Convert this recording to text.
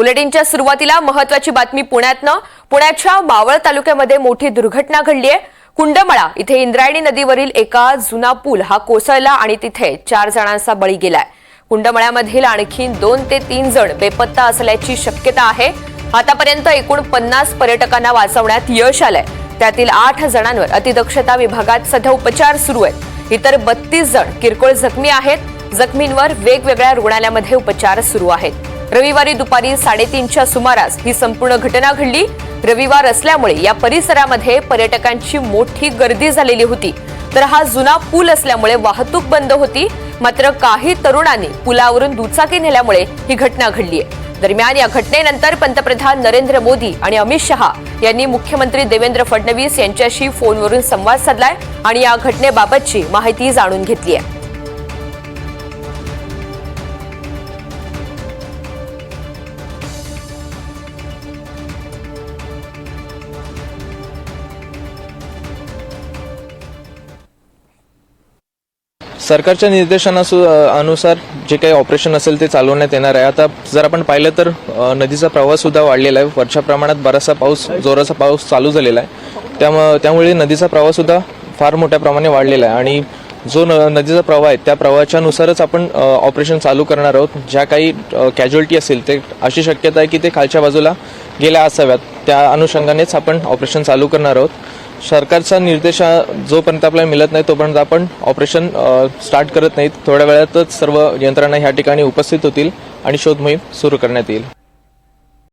बुलेटिनच्या सुरुवातीला महत्वाची बातमी पुण्यातनं. पुण्याच्या मावळ तालुक्यामध्ये मोठी दुर्घटना घडली आहे. कुंडमळा इथे इंद्रायणी नदीवरील एका जुना पूल हा कोसळला आणि तिथे चार जणांचा बळी गेलाय. कुंडमळ्यामधील आणखी दोन ते तीन जण बेपत्ता असल्याची शक्यता आहे. आतापर्यंत एकूण पन्नास पर्यटकांना वाचवण्यात यश आलंय. त्यातील आठ जणांवर अतिदक्षता विभागात सध्या उपचार सुरू आहेत. इतर बत्तीस जण किरकोळ जखमी आहेत. जखमींवर वेगवेगळ्या रुग्णालयामध्ये उपचार सुरू आहेत. रविवारी दुपारी साडेतीनच्या सुमारास ही संपूर्ण घटना घडली. रविवार असल्यामुळे या परिसरामध्ये पर्यटकांची मोठी गर्दी झालेली होती. तर हा जुना पूल असल्यामुळे वाहतूक बंद होती. मात्र काही तरुणांनी पुलावरून दुचाकी नेल्यामुळे ही घटना घडली आहे. दरम्यान या घटनेनंतर पंतप्रधान नरेंद्र मोदी आणि अमित शहा यांनी मुख्यमंत्री देवेंद्र फडणवीस यांच्याशी फोनवरून संवाद साधलाय आणि या घटनेबाबतची माहिती जाणून घेतली आहे. सरकारच्या निर्देशांसु अनुसार जे काही ऑपरेशन असेल ते चालवण्यात येणार आहे. आता जर आपण पाहिलं तर नदीचा प्रवाह सुद्धा वाढलेला आहे. वरच्या प्रमाणात बराचसा पाऊस जोराचा पाऊस चालू झालेला आहे. त्यामुळे त्यामुळे नदीचा प्रवाह सुद्धा फार मोठ्या प्रमाणे वाढलेला आहे. आणि जो न नदीचा प्रवाह आहे त्या प्रवाहाच्यानुसारच आपण ऑपरेशन चालू करणार आहोत. ज्या काही कॅज्युअल्टी असेल ते अशी शक्यता आहे की ते खालच्या बाजूला गेल्या असाव्यात त्या अनुषंगानेच आपण ऑपरेशन चालू करणार आहोत. सरकारचा निर्देश जोपर्यंत आपल्याला मिळत नाही तोपर्यंत आपण ऑपरेशन स्टार्ट करत नाहीत. थोड्या वेळातच सर्व यंत्रणा ह्या ठिकाणी उपस्थित होतील आणि शोध मोहीम सुरू करण्यात येईल.